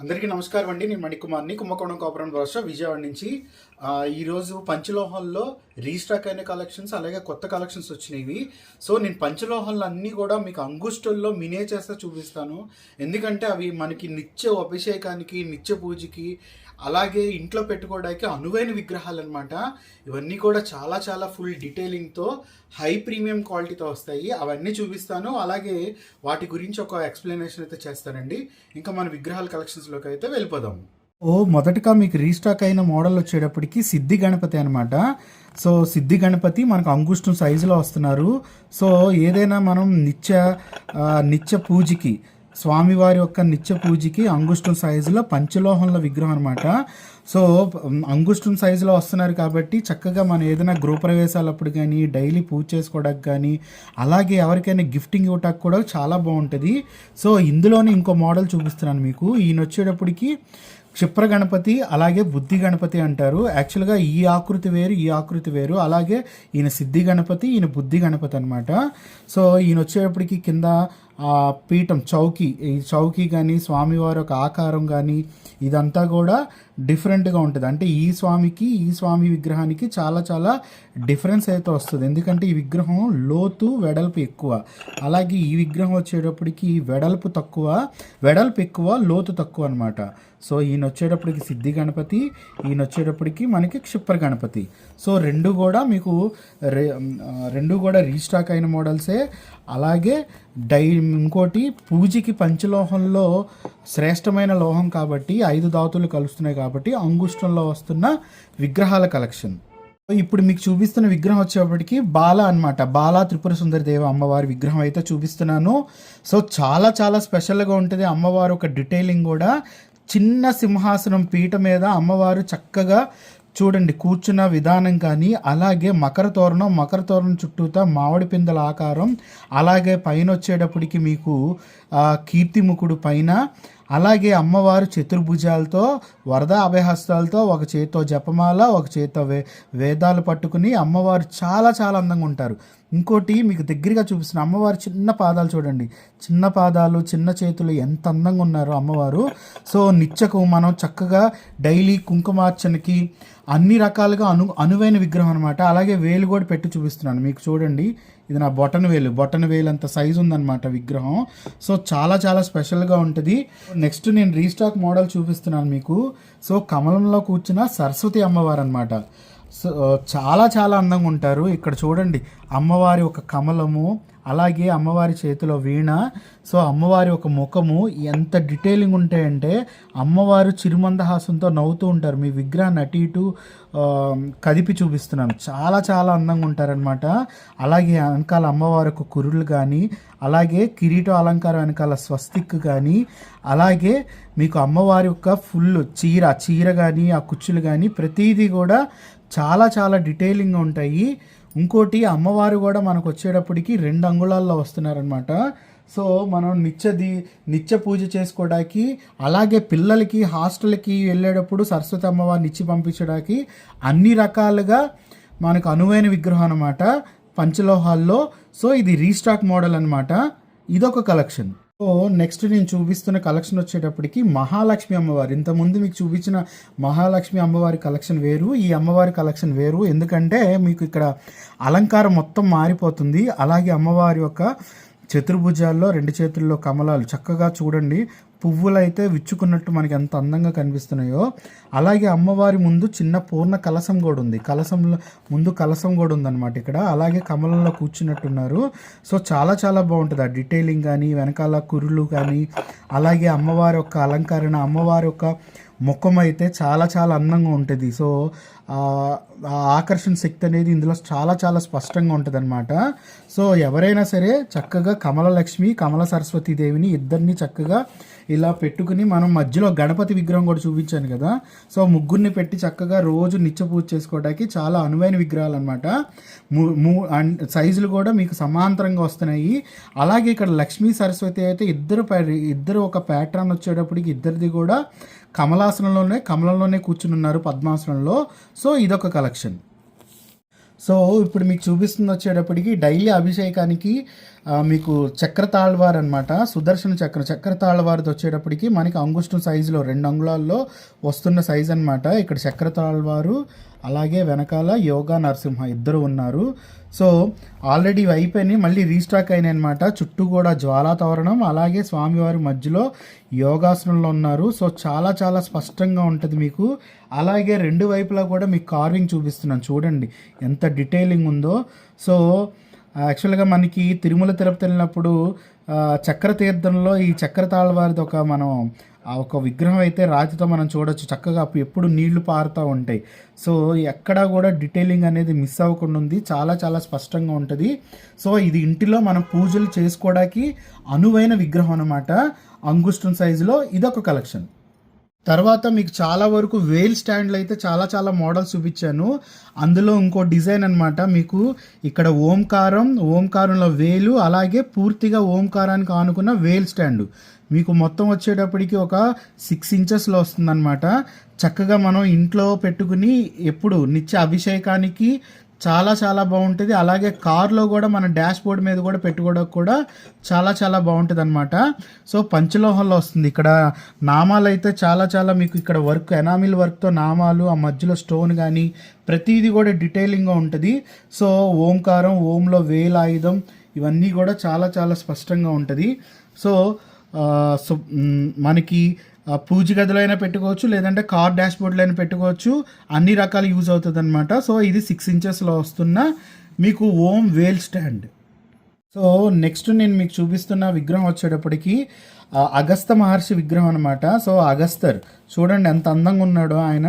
అందరికీ నమస్కారం అండి. నేను మణికుమార్ని. కుంభకోణం కాపురం రాష్ట్ర విజయవాడ నుంచి. ఈరోజు పంచలోహంలో రీస్టాక్ అయిన కలెక్షన్స్ అలాగే కొత్త కలెక్షన్స్ వచ్చినాయి సో నేను పంచలోహాలు అన్నీ కూడా మీకు అంగుష్టుల్లో చేస్తే చూపిస్తాను. ఎందుకంటే అవి మనకి నిత్య అభిషేకానికి నిత్య పూజకి అలాగే ఇంట్లో పెట్టుకోవడానికి అనువైన విగ్రహాలు అనమాట ఇవన్నీ కూడా చాలా చాలా ఫుల్ డీటెయిలింగ్తో హై ప్రీమియం క్వాలిటీతో వస్తాయి. అవన్నీ చూపిస్తాను. అలాగే వాటి గురించి ఒక ఎక్స్ప్లెనేషన్ అయితే చేస్తానండి. ఇంకా మన విగ్రహాల కలెక్షన్స్లోకి అయితే వెళ్ళిపోదాం. ఓ మొదటగా మీకు రీస్టాక్ అయిన మోడల్ వచ్చేటప్పటికి సిద్ధి గణపతి అనమాట సో సిద్ధి గణపతి మనకు అంగుష్టం సైజులో వస్తున్నారు. సో ఏదైనా మనం నిత్య నిత్య పూజకి స్వామివారి యొక్క నిత్య పూజకి అంగుష్టం సైజులో పంచలోహంల విగ్రహం అనమాట సో అంగుష్టం సైజులో వస్తున్నారు కాబట్టి చక్కగా మనం ఏదైనా గృహప్రవేశాలప్పుడు కానీ డైలీ పూజ చేసుకోవడానికి కానీ అలాగే ఎవరికైనా గిఫ్టింగ్ ఇవ్వటానికి కూడా చాలా బాగుంటుంది. సో ఇందులోనే ఇంకో మోడల్ చూపిస్తున్నాను మీకు. ఈయన వచ్చేటప్పటికి క్షిప్ర గణపతి అలాగే బుద్ధి గణపతి అంటారు. యాక్చువల్గా ఈ ఆకృతి వేరు ఈ ఆకృతి వేరు. అలాగే ఈయన సిద్ధి గణపతి ఈయన బుద్ధి గణపతి అనమాట సో ఈయన వచ్చేటప్పటికి కింద పీఠం చౌకీ ఈ చౌకీ కానీ స్వామివారి యొక్క ఆకారం కానీ ఇదంతా కూడా డిఫరెంట్గా ఉంటుంది. అంటే ఈ స్వామికి ఈ స్వామి విగ్రహానికి చాలా చాలా డిఫరెన్స్ అయితే వస్తుంది. ఎందుకంటే ఈ విగ్రహం లోతు వెడల్పు ఎక్కువ. అలాగే ఈ విగ్రహం వచ్చేటప్పటికి వెడల్పు తక్కువ వెడల్పు ఎక్కువ లోతు తక్కువ అనమాట సో ఈయన వచ్చేటప్పటికి సిద్ధి గణపతి ఈయన వచ్చేటప్పటికి మనకి క్షిప్ర గణపతి. సో రెండు కూడా మీకు రెండు కూడా రీస్టాక్ అయిన మోడల్సే అలాగే డై ఇంకోటి పూజకి పంచలోహంలో శ్రేష్టమైన లోహం కాబట్టి ఐదు ధాతులు కలుస్తున్నాయి కాబట్టి అంగుష్టంలో వస్తున్న విగ్రహాల కలెక్షన్. ఇప్పుడు మీకు చూపిస్తున్న విగ్రహం వచ్చేప్పటికి బాల అన్నమాట. బాల త్రిపుర సుందరి దేవ అమ్మవారి విగ్రహం అయితే చూపిస్తున్నాను. సో చాలా చాలా స్పెషల్గా ఉంటుంది అమ్మవారు. ఒక డీటెయిలింగ్ కూడా చిన్న సింహాసనం పీట మీద అమ్మవారు చక్కగా చూడండి కూర్చున్న విధానం కానీ అలాగే మకర తోరణం మకర తోరణం చుట్టూతా మామిడి పిందల ఆకారం అలాగే పైన వచ్చేటప్పటికి మీకు కీర్తిముఖుడు పైన అలాగే అమ్మవారు చతుర్భుజాలతో వరద అభయహస్తాలతో ఒక చేతితో జపమాల ఒక చేతితో వే వేదాలు పట్టుకుని అమ్మవారు చాలా చాలా అందంగా ఉంటారు. ఇంకోటి మీకు దగ్గరగా చూపిస్తున్న అమ్మవారి చిన్న పాదాలు చూడండి. చిన్న పాదాలు చిన్న చేతులు ఎంత అందంగా ఉన్నారో అమ్మవారు. సో నిత్యకు మనం చక్కగా డైలీ కుంకుమార్చనకి అన్ని రకాలుగా అను అనువైన విగ్రహం అనమాట అలాగే వేలు కూడా పెట్టి చూపిస్తున్నాను. మీకు చూడండి. ఇది నా బొటన వేలు బొటన వేలు అంత సైజు ఉందన్నమాట విగ్రహం. సో చాలా చాలా స్పెషల్గా ఉంటుంది. నెక్స్ట్ నేను రీస్టాక్ మోడల్ చూపిస్తున్నాను మీకు. సో కమలంలో కూర్చున్న సరస్వతి అమ్మవారు అనమాట సో చాలా చాలా అందంగా ఉంటారు. ఇక్కడ చూడండి అమ్మవారి ఒక కమలము అలాగే అమ్మవారి చేతిలో వీణ. సో అమ్మవారి ఒక ముఖము. ఎంత డీటెయిలింగ్ ఉంటాయంటే అమ్మవారు చిరుమందహాసంతో నవ్వుతూ ఉంటారు. మీ విగ్రహాన్ని అటు ఇటు కదిపి చూపిస్తున్నాను. చాలా చాలా అందంగా ఉంటారనమాట అలాగే వెనకాల అమ్మవారి ఒక కురులు కానీ అలాగే కిరీట అలంకారం వెనకాల స్వస్తిక్ కానీ అలాగే మీకు అమ్మవారి యొక్క ఫుల్ చీర చీర కానీ ఆ కుచ్చులు కానీ ప్రతిదీ కూడా చాలా చాలా డీటెయిలింగ్గా ఉంటాయి. ఇంకోటి అమ్మవారు కూడా మనకు వచ్చేటప్పటికి రెండు అంగుళాల్లో వస్తున్నారనమాట సో మనం నిత్యది నిత్య పూజ చేసుకోవడానికి అలాగే పిల్లలకి హాస్టల్కి వెళ్ళేటప్పుడు సరస్వతి అమ్మవారిని ఇచ్చి పంపించడానికి అన్ని రకాలుగా మనకు అనువైన విగ్రహం అనమాట పంచలోహాల్లో. సో ఇది రీస్టాక్ మోడల్ అనమాట ఇదొక కలెక్షన్. సో నెక్స్ట్ నేను చూపిస్తున్న కలెక్షన్ వచ్చేటప్పటికి మహాలక్ష్మి అమ్మవారు. ఇంతకుముందు మీకు చూపించిన మహాలక్ష్మి అమ్మవారి కలెక్షన్ వేరు ఈ అమ్మవారి కలెక్షన్ వేరు. ఎందుకంటే మీకు ఇక్కడ అలంకారం మొత్తం మారిపోతుంది. అలాగే అమ్మవారి యొక్క చతుర్భుజాల్లో రెండు చేతుల్లో కమలాలు. చక్కగా చూడండి పువ్వులు అయితే విచ్చుకున్నట్టు మనకి ఎంత అందంగా కనిపిస్తున్నాయో. అలాగే అమ్మవారి ముందు చిన్న పూర్ణ కలసం కూడా ఉంది. కలసంలో ముందు కలసం కూడా ఉందన్నమాట ఇక్కడ. అలాగే కమలంలో కూర్చున్నట్టున్నారు. సో చాలా చాలా బాగుంటుంది. ఆ డీటెయిలింగ్ కానీ వెనకాల కురులు కానీ అలాగే అమ్మవారి యొక్క అలంకరణ అమ్మవారి యొక్క ముఖం అయితే చాలా చాలా అందంగా ఉంటుంది. సో ఆకర్షణ శక్తి అనేది ఇందులో చాలా చాలా స్పష్టంగా ఉంటుంది అనమాట సో ఎవరైనా సరే చక్కగా కమల లక్ష్మి కమల సరస్వతి దేవిని ఇద్దరిని చక్కగా ఇలా పెట్టుకుని మనం మధ్యలో గణపతి విగ్రహం కూడా చూపించాను కదా. సో ముగ్గురిని పెట్టి చక్కగా రోజు నిత్య పూజ చేసుకోవడానికి చాలా అనువైన విగ్రహాలు అనమాట సైజులు కూడా మీకు సమాంతరంగా వస్తున్నాయి. అలాగే ఇక్కడ లక్ష్మీ సరస్వతి అయితే ఇద్దరు ఇద్దరు ఒక ప్యాటర్న్ వచ్చేటప్పటికి ఇద్దరిది కూడా కమలాసనంలోనే కమలంలోనే కూర్చుని ఉన్నారు పద్మాసనంలో. సో ఇదొక కలెక్షన్ సో ఇప్పుడు మీకు చూపిస్తుంది వచ్చేటప్పటికి డైలీ అభిషేకానికి మీకు చక్ర తాళ్వార్ అనమాట సుదర్శన చక్ర చక్ర తాళ్వారిది వచ్చేటప్పటికి మనకి అంగుష్టం సైజులో రెండు అంగుళాల్లో వస్తున్న సైజ్ అనమాట ఇక్కడ చక్ర తాళ్వారు అలాగే వెనకాల యోగా నరసింహ ఇద్దరు ఉన్నారు. సో ఆల్రెడీ ఇవి అయిపోయినాయి. మళ్ళీ రీస్టాక్ అయినాయి అనమాట చుట్టూ కూడా జ్వాలా తోరణం. అలాగే స్వామివారి మధ్యలో యోగాసనంలో ఉన్నారు. సో చాలా చాలా స్పష్టంగా ఉంటుంది మీకు. అలాగే రెండు వైపులా కూడా మీకు కార్వింగ్ చూపిస్తున్నాను. చూడండి ఎంత డీటెయిలింగ్ ఉందో. సో యాక్చువల్గా మనకి తిరుమల తిరుపతి వెళ్ళినప్పుడు చక్రతీర్థంలో చక్ర తీర్థంలో ఈ చక్ర తాళవారిది ఒక మనం ఆ ఒక విగ్రహం అయితే రాతితో మనం చూడొచ్చు. చక్కగా ఎప్పుడు నీళ్ళు పారుతూ ఉంటాయి. సో ఎక్కడా కూడా డీటెయిలింగ్ అనేది మిస్ అవ్వకుండా ఉంది. చాలా చాలా స్పష్టంగా ఉంటుంది. సో ఇది ఇంటిలో మనం పూజలు చేసుకోవడానికి అనువైన విగ్రహం అనమాట అంగుష్టం సైజులో ఇదొక కలెక్షన్ తర్వాత మీకు చాలా వరకు వేల్ స్టాండ్లు అయితే చాలా చాలా మోడల్స్ చూపించాను. అందులో ఇంకో డిజైన్ అనమాట మీకు ఇక్కడ ఓంకారం ఓంకారంలో వేలు అలాగే పూర్తిగా ఓంకారానికి ఆనుకున్న వేల్ స్టాండ్. మీకు మొత్తం వచ్చేటప్పటికి ఒక సిక్స్ ఇంచెస్లో వస్తుందన్నమాట. చక్కగా మనం ఇంట్లో పెట్టుకుని ఎప్పుడు నిత్య అభిషేకానికి చాలా చాలా బాగుంటుంది. అలాగే కార్లో కూడా మన డాష్ బోర్డ్ మీద కూడా పెట్టుకోవడానికి కూడా చాలా చాలా బాగుంటుంది అనమాట సో పంచలోహంలో వస్తుంది. ఇక్కడ నామాలు అయితే చాలా చాలా మీకు ఇక్కడ వర్క్ ఎనామిల్ వర్క్తో నామాలు ఆ మధ్యలో స్టోన్ కానీ ప్రతిదీ కూడా డీటెయిలింగ్గా ఉంటుంది. సో ఓంకారం ఓంలో వేలాయుధం ఇవన్నీ కూడా చాలా చాలా స్పష్టంగా ఉంటుంది. సో మనకి పూజ గదిలో అయినా పెట్టుకోవచ్చు లేదంటే కార్ డాష్బోర్డ్లో అయినా పెట్టుకోవచ్చు. అన్ని రకాలు యూజ్ అవుతుంది అనమాట సో ఇది సిక్స్ ఇంచెస్లో వస్తున్న మీకు Om Vel stand. So next నేను మీకు చూపిస్తున్న విగ్రహం వచ్చేటప్పటికి అగస్త మహర్షి విగ్రహం అనమాట సో అగస్తర్. చూడండి ఎంత అందంగా ఉన్నాడో ఆయన.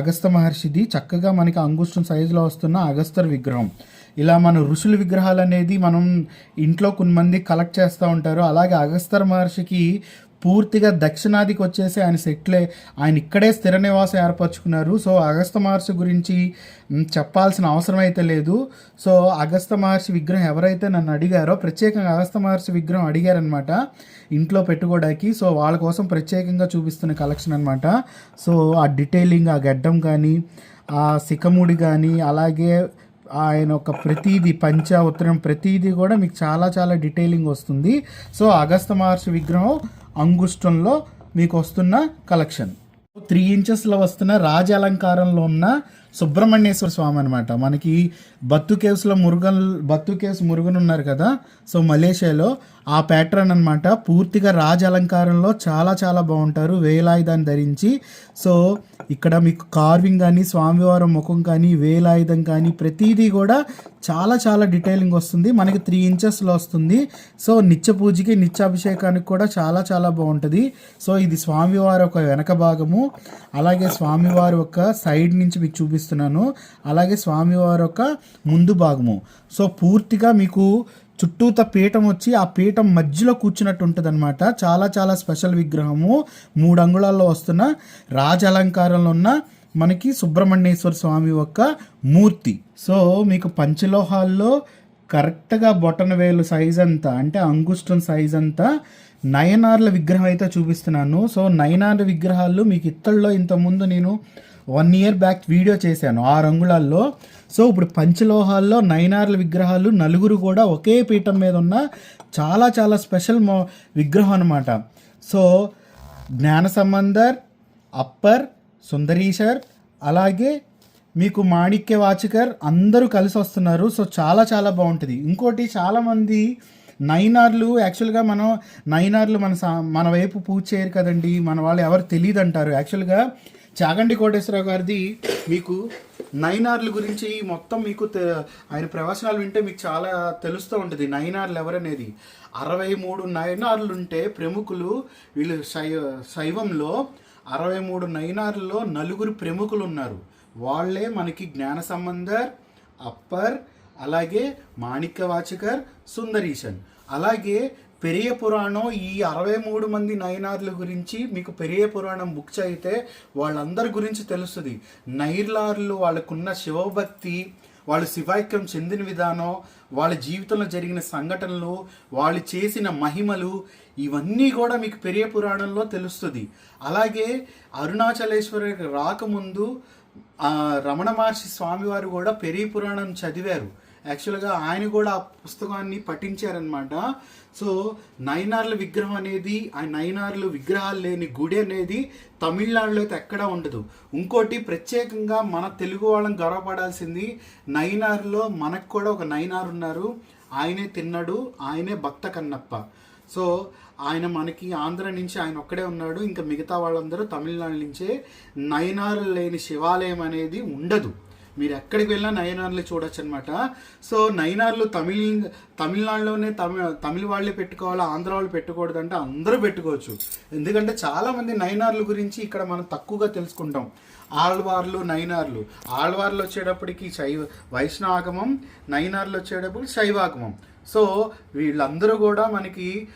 అగస్త మహర్షిది చక్కగా మనకి అంగుష్టం సైజులో వస్తున్న అగస్తర్ విగ్రహం. ఇలా మన ఋషుల విగ్రహాలు అనేది మనం ఇంట్లో కొంతమంది కలెక్ట్ చేస్తూ ఉంటారు. అలాగే అగస్తర్ మహర్షికి పూర్తిగా దక్షిణాదికి వచ్చేసి ఆయన సెట్లే ఆయన ఇక్కడే స్థిర నివాసం ఏర్పరచుకున్నారు. సో అగస్త మహర్షి గురించి చెప్పాల్సిన అవసరం అయితే లేదు. సో అగస్త మహర్షి విగ్రహం ఎవరైతే నన్ను అడిగారో ప్రత్యేకంగా అగస్త మహర్షి విగ్రహం అడిగారనమాట ఇంట్లో పెట్టుకోవడానికి. సో వాళ్ళ కోసం ప్రత్యేకంగా చూపిస్తున్న కలెక్షన్ అనమాట సో ఆ డీటెయిలింగ్ ఆ గడ్డం కానీ ఆ సికముడి కానీ అలాగే ఆయన ఒక ప్రతీది పంచ ఉత్తరం ప్రతీది కూడా మీకు చాలా చాలా డీటెయిలింగ్ వస్తుంది. సో అగస్త మహర్షి విగ్రహం అంగుష్టంలో మీకు వస్తున్న కలెక్షన్ త్రీ ఇంచెస్లో వస్తున్న రాజ అలంకారంలో ఉన్న సుబ్రహ్మణ్యేశ్వర స్వామి అనమాట మనకి బత్తు కేవ్స్లో మురుగన్ బత్తు కేవ్స్ మురుగన్ ఉన్నారు కదా సో మలేషియాలో ఆ ప్యాటర్న్ అనమాట పూర్తిగా రాజ అలంకారంలో చాలా చాలా బాగుంటారు వేలాయుధాన్ని ధరించి. సో ఇక్కడ మీకు కార్వింగ్ కానీ స్వామివారం ముఖం కానీ వేలాయుధం కానీ ప్రతిదీ కూడా చాలా చాలా డీటెయిలింగ్ వస్తుంది. మనకి త్రీ ఇంచెస్లో వస్తుంది. సో నిత్య పూజకి నిత్యాభిషేకానికి కూడా చాలా చాలా బాగుంటుంది. సో ఇది స్వామివారి ఒక వెనక భాగము. అలాగే స్వామివారి ఒక సైడ్ నుంచి మీకు చూపిస్తున్నాను. అలాగే స్వామివారి ఒక ముందు భాగము. సో పూర్తిగా మీకు చుట్టూత పీఠం వచ్చి ఆ పీఠం మధ్యలో కూర్చున్నట్టు ఉంటుంది అనమాట చాలా చాలా స్పెషల్ విగ్రహము. మూడు అంగుళాల్లో వస్తున్న రాజ అలంకారంలో ఉన్న మనకి సుబ్రహ్మణ్యేశ్వర స్వామి యొక్క మూర్తి. సో మీకు పంచలోహాల్లో కరెక్ట్గా బొటన వేలు సైజ్ అంతా అంటే అంగుష్టం సైజ్ అంతా నయనార్ల విగ్రహం అయితే చూపిస్తున్నాను. సో నయనార్ల విగ్రహాలు మీకు ఇత్తల్లో ఇంతకుముందు నేను వన్ ఇయర్ బ్యాక్ వీడియో చేశాను ఆరు అంగుళాల్లో. సో ఇప్పుడు పంచలోహాల్లో నయనార్ల విగ్రహాలు నలుగురు కూడా ఒకే పీఠం మీద ఉన్న చాలా చాలా స్పెషల్ మో విగ్రహం అనమాట సో జ్ఞాన సంబంధర్ అప్పర్ సుందరీశర్ అలాగే మీకు మాణిక్య వాచకర్ అందరూ కలిసి వస్తున్నారు. సో చాలా చాలా బాగుంటుంది. ఇంకోటి చాలామంది నైనార్లు యాక్చువల్గా మనం నైనార్లు మన సా- మన వైపు పూజ చేయరు కదండి. మన వాళ్ళు ఎవరు తెలియదు అంటారు యాక్చువల్గా చాగండి కోటేశ్వరరావు గారిది మీకు నైనార్ల గురించి మొత్తం మీకు ఆయన ప్రవచనాలు వింటే మీకు చాలా తెలుస్తూ ఉంటుంది. నైనార్లు ఎవరనేది? అరవై మూడు నైనార్లు ఉంటే ప్రముఖులు వీళ్ళు శై శైవంలో అరవై మూడు నైనార్లో నలుగురు ప్రముఖులు ఉన్నారు వాళ్ళే మనకి జ్ఞాన సంబంధర్ అప్పర్ అలాగే మాణిక్యవాచకర్ సుందరీశన్. అలాగే పెరియ పురాణం ఈ అరవై మూడు మంది నయనార్ల గురించి మీకు పెరియ పురాణం బుక్ చదివితే వాళ్ళందరి గురించి తెలుస్తుంది. నైర్లార్లు వాళ్ళకున్న శివభక్తి వాళ్ళు శివాక్యం చెందిన విధానం వాళ్ళ జీవితంలో జరిగిన సంఘటనలు వాళ్ళు చేసిన మహిమలు ఇవన్నీ కూడా మీకు పెరియ పురాణంలో తెలుస్తుంది. అలాగే అరుణాచలేశ్వరికి రాకముందు రమణ మహర్షి స్వామివారు కూడా పెరియ పురాణం చదివారు. యాక్చువల్గా ఆయన కూడా ఆ పుస్తకాన్ని పఠించారనమాట సో నైనార్ల విగ్రహం అనేది ఆ నైనార్లు విగ్రహాలు లేని గుడి అనేది తమిళనాడులో అయితే ఎక్కడా ఉండదు. ఇంకోటి ప్రత్యేకంగా మన తెలుగు వాళ్ళని గర్వపడాల్సింది నైనార్లో మనకు కూడా ఒక నైనార్ ఉన్నారు. ఆయనే తిన్నాడు ఆయనే భక్త కన్నప్ప. సో ఆయన మనకి ఆంధ్ర నుంచి ఆయన ఒక్కడే ఉన్నాడు. ఇంకా మిగతా వాళ్ళందరూ తమిళనాడు నుంచే నయనారు లేని శివాలయం అనేది ఉండదు. మీరు ఎక్కడికి వెళ్ళినా నయనార్లు చూడొచ్చు అనమాట సో నయనార్లు తమిళ తమిళనాడులోనే తమిళ తమిళ వాళ్ళే పెట్టుకోవాలి ఆంధ్ర వాళ్ళు పెట్టకూడదు అంటే అందరూ పెట్టుకోవచ్చు. ఎందుకంటే చాలామంది నయనార్ల గురించి ఇక్కడ మనం తక్కువగా తెలుసుకుంటాం. ఆళ్వార్లు నైనార్లు ఆళ్వార్లు వచ్చేటప్పటికి శైవ వైష్ణవాగమం నైనార్లు వచ్చేటప్పటికి శైవాగమం. సో వీళ్ళందరూ కూడా మనకి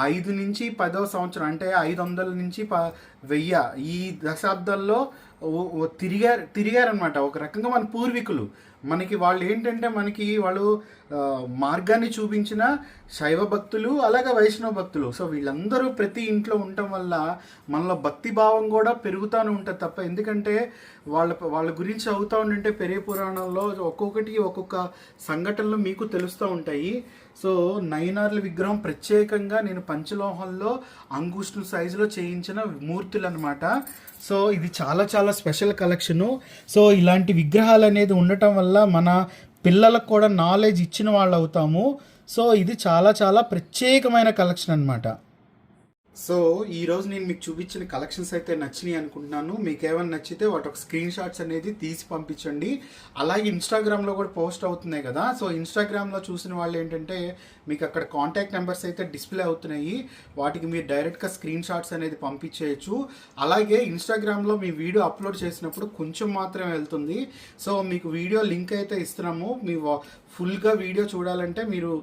ఐదు నుంచి పదో సంవత్సరం అంటే ఐదు వందల నుంచి ప వెయ్యి ఈ దశాబ్దాల్లో తిరిగారు తిరిగారనమాట ఒక రకంగా మన పూర్వీకులు. మనకి వాళ్ళు ఏంటంటే మనకి వాళ్ళు మార్గాన్ని చూపించిన శైవ భక్తులు అలాగే వైష్ణవ భక్తులు. సో వీళ్ళందరూ ప్రతి ఇంట్లో ఉండటం వల్ల మనలో భక్తి భావం కూడా పెరుగుతూనే ఉంటుంది తప్ప ఎందుకంటే వాళ్ళ వాళ్ళ గురించి చదువుతూ ఉంటుంటే పెరే పురాణంలో ఒక్కొక్కటి ఒక్కొక్క సంఘటనలు మీకు తెలుస్తూ ఉంటాయి. సో నయనార్ల విగ్రహం ప్రత్యేకంగా నేను పంచలోహంలో అంగుష్టు సైజులో చేయించిన మూర్తులు అనమాట సో ఇది చాలా చాలా స్పెషల్ కలెక్షను. సో ఇలాంటి విగ్రహాలు అనేది ఉండటం వల్ల మన పిల్లలకు కూడా నాలెడ్జ్ ఇచ్చిన వాళ్ళు అవుతాము సో ఇది చాలా చాలా ప్రత్యేకమైన కలెక్షన్ అనమాట సో ఈ రోజు నేను మీకు చూపించిన కలెక్షన్స్ అయితే నచ్చినాయి అనుకుంటున్నాను. మీకు ఏమైనా నచ్చితే వాటి ఒక స్క్రీన్ షాట్స్ అనేది తీసి పంపించండి. అలాగే ఇన్స్టాగ్రామ్లో కూడా పోస్ట్ అవుతున్నాయి కదా. సో ఇన్స్టాగ్రామ్లో చూసిన వాళ్ళు ఏంటంటే మీకు అక్కడ కాంటాక్ట్ నెంబర్స్ అయితే డిస్ప్లే అవుతున్నాయి. వాటికి మీరు డైరెక్ట్గా స్క్రీన్ షాట్స్ అనేది పంపించేయచ్చు. అలాగే ఇన్స్టాగ్రామ్లో మీ వీడియో అప్లోడ్ చేసినప్పుడు కొంచెం మాత్రమే వెళ్తుంది. సో మీకు వీడియో లింక్ అయితే ఇస్తున్నాము. మీ ఫుల్గా వీడియో చూడాలంటే మీరు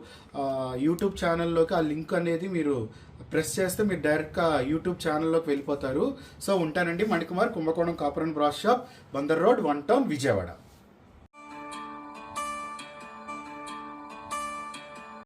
యూట్యూబ్ ఛానల్లోకి ఆ లింక్ అనేది మీరు ప్రెస్ చేస్తే మీరు డైరెక్ట్గా యూట్యూబ్ ఛానల్లోకి వెళ్ళిపోతారు. సో ఉంటానండి Manikumar Kumbakonam Kapuram brass shop Bandar road one town Vijayawada.